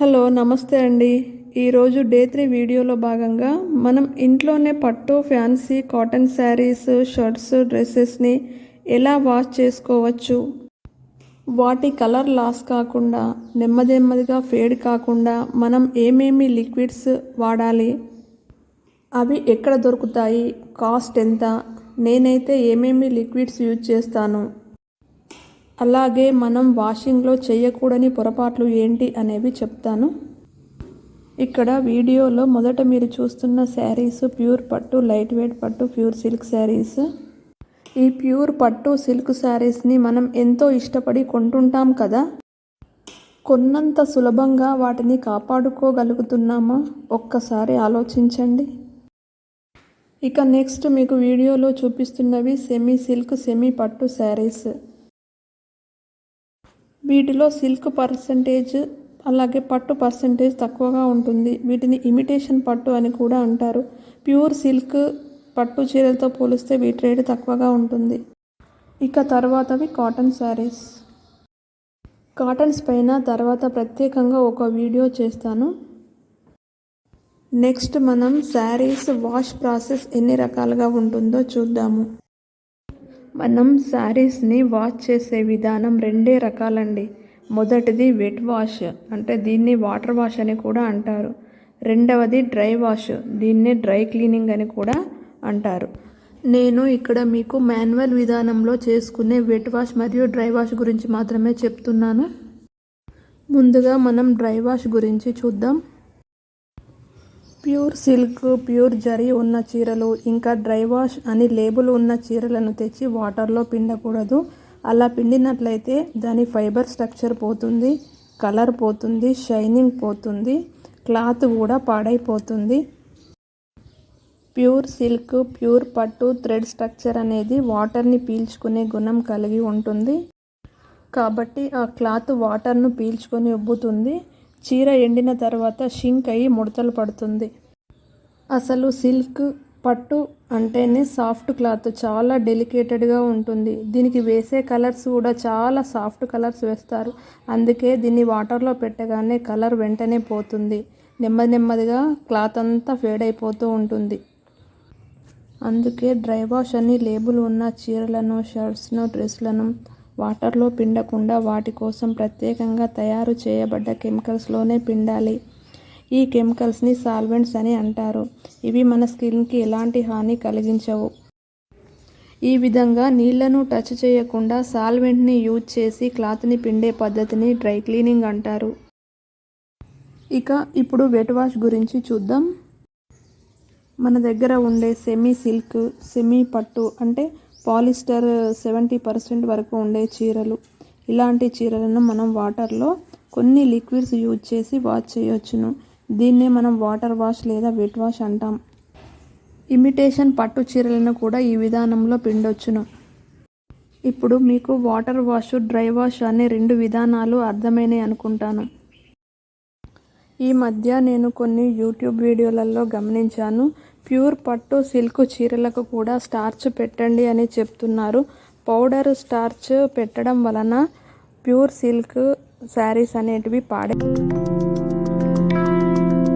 Hello నమస్తే అండి. ఈరోజు డే త్రీ వీడియోలో భాగంగా మనం ఇంట్లోనే పట్టు ఫ్యాన్సీ కాటన్ శారీస్ షర్ట్స్ డ్రెస్సెస్ని ఎలా వాష్ చేసుకోవచ్చు? వాటి కలర్ లాస్ కాకుండా నెమ్మది నెమ్మదిగా ఫేడ్ కాకుండా మనం ఏమేమి లిక్విడ్స్ వాడాలి? అవి ఎక్కడ దొరుకుతాయి? కాస్ట్ ఎంత? నేనైతే ఏమేమి లిక్విడ్స్ యూజ్ చేస్తాను? అలాగే మనం వాషింగ్లో చేయకూడని పొరపాట్లు ఏంటి అనేవి చెప్తాను. ఇక్కడ వీడియోలో మొదట మీరు చూస్తున్న శారీస్ ప్యూర్ పట్టు లైట్ వెయిట్ పట్టు ప్యూర్ సిల్క్ శారీస్. ఈ ప్యూర్ పట్టు సిల్క్ శారీస్ని మనం ఎంతో ఇష్టపడి కొంటుంటాం కదా? కొన్నంత సులభంగా వాటిని కాపాడుకోగలుగుతున్నామా? ఒక్కసారి ఆలోచించండి. ఇక నెక్స్ట్ మీకు వీడియోలో చూపిస్తున్నవి సెమీ సిల్క్ సెమీ పట్టు శారీస్. వీటిలో సిల్క్ పర్సంటేజ్ అలాగే పట్టు పర్సంటేజ్ తక్కువగా ఉంటుంది. వీటిని ఇమిటేషన్ పట్టు అని కూడా అంటారు. ప్యూర్ సిల్క్ పట్టు చీరలతో పోలిస్తే వీటి రేటు తక్కువగా ఉంటుంది. ఇక తర్వాతవి కాటన్ శారీస్. కాటన్స్ పైన తర్వాత ప్రత్యేకంగా ఒక వీడియో చేస్తాను. నెక్స్ట్ మనం శారీస్ వాష్ ప్రాసెస్ ఎన్ని రకాలుగా ఉంటుందో చూద్దాము. మనం శారీస్ని వాష్ చేసే విధానం రెండే రకాలండి. మొదటిది వెట్ వాష్ అంటే దీన్ని వాటర్ వాష్ అని కూడా అంటారు. రెండవది డ్రై వాష్ దీన్ని డ్రై క్లీనింగ్ అని కూడా అంటారు. నేను ఇక్కడ మీకు మాన్యువల్ విధానంలో చేసుకునే వెట్ వాష్ మరియు డ్రై వాష్ గురించి మాత్రమే చెప్తున్నాను. ముందుగా మనం డ్రై వాష్ గురించి చూద్దాం. ప్యూర్ సిల్క్ ప్యూర్ జరీ ఉన్న చీరలు ఇంకా డ్రై వాష్ అని లేబుల్ ఉన్న చీరలను తెచ్చి వాటర్లో పిండకూడదు. అలా పిండినట్లయితే దాని ఫైబర్ స్ట్రక్చర్ పోతుంది కలర్ పోతుంది షైనింగ్ పోతుంది క్లాత్ కూడా పాడైపోతుంది. ప్యూర్ సిల్క్ ప్యూర్ పట్టు థ్రెడ్ స్ట్రక్చర్ అనేది వాటర్ని పీల్చుకునే గుణం కలిగి ఉంటుంది. కాబట్టి ఆ క్లాత్ వాటర్ను పీల్చుకొని ఉబ్బుతుంది. చీర ఎండిన తర్వాత షింక్ అయ్యి ముడతలు పడుతుంది. అసలు సిల్క్ పట్టు అంటేనే సాఫ్ట్ క్లాత్. చాలా డెలికేటెడ్గా ఉంటుంది. దీనికి వేసే కలర్స్ కూడా చాలా సాఫ్ట్ కలర్స్ వేస్తారు. అందుకే దీన్ని వాటర్లో పెట్టగానే కలర్ వెంటనే పోతుంది. నెమ్మది నెమ్మదిగా క్లాత్ అంతా ఫేడ్ అయిపోతూ ఉంటుంది. అందుకే డ్రై వాష్ అని లేబుల్ ఉన్న చీరలను షర్ట్స్ను డ్రెస్లను వాటర్లో పిండకుండా వాటి కోసం ప్రత్యేకంగా తయారు చేయబడ్డ కెమికల్స్లోనే పిండాలి. ఈ కెమికల్స్ని సాల్వెంట్స్ అని అంటారు. ఇవి మన స్కిన్కి ఎలాంటి హాని కలిగించవు. ఈ విధంగా నీళ్ళను టచ్ చేయకుండా సాల్వెంట్ని యూజ్ చేసి క్లాత్ని పిండే పద్ధతిని డ్రై క్లీనింగ్ అంటారు. ఇక ఇప్పుడు వెట్ వాష్ గురించి చూద్దాం. మన దగ్గర ఉండే సెమీ సిల్క్ సెమీ పట్టు అంటే పాలిస్టర్ సెవెంటీ పర్సెంట్ వరకు ఉండే చీరలు. ఇలాంటి చీరలను మనం వాటర్లో కొన్ని లిక్విడ్స్ యూజ్ చేసి వాష్ చేయొచ్చును. దీన్నే మనం వాటర్ వాష్ లేదా వెట్ వాష్ అంటాం. ఇమిటేషన్ పట్టు చీరలను కూడా ఈ విధానంలో పిండొచ్చును. ఇప్పుడు మీకు వాటర్ వాష్ డ్రై వాష్ అనే రెండు విధానాలు అర్థమైనాయి అనుకుంటాను. ఈ మధ్య నేను కొన్ని యూట్యూబ్ వీడియోలలో గమనించాను. ప్యూర్ పట్టు సిల్క్ చీరలకు కూడా స్టార్చ్ పెట్టండి అని చెప్తున్నారు. పౌడర్ స్టార్చ్ పెట్టడం వలన ప్యూర్ సిల్క్ శారీస్ అనేటివి పాడే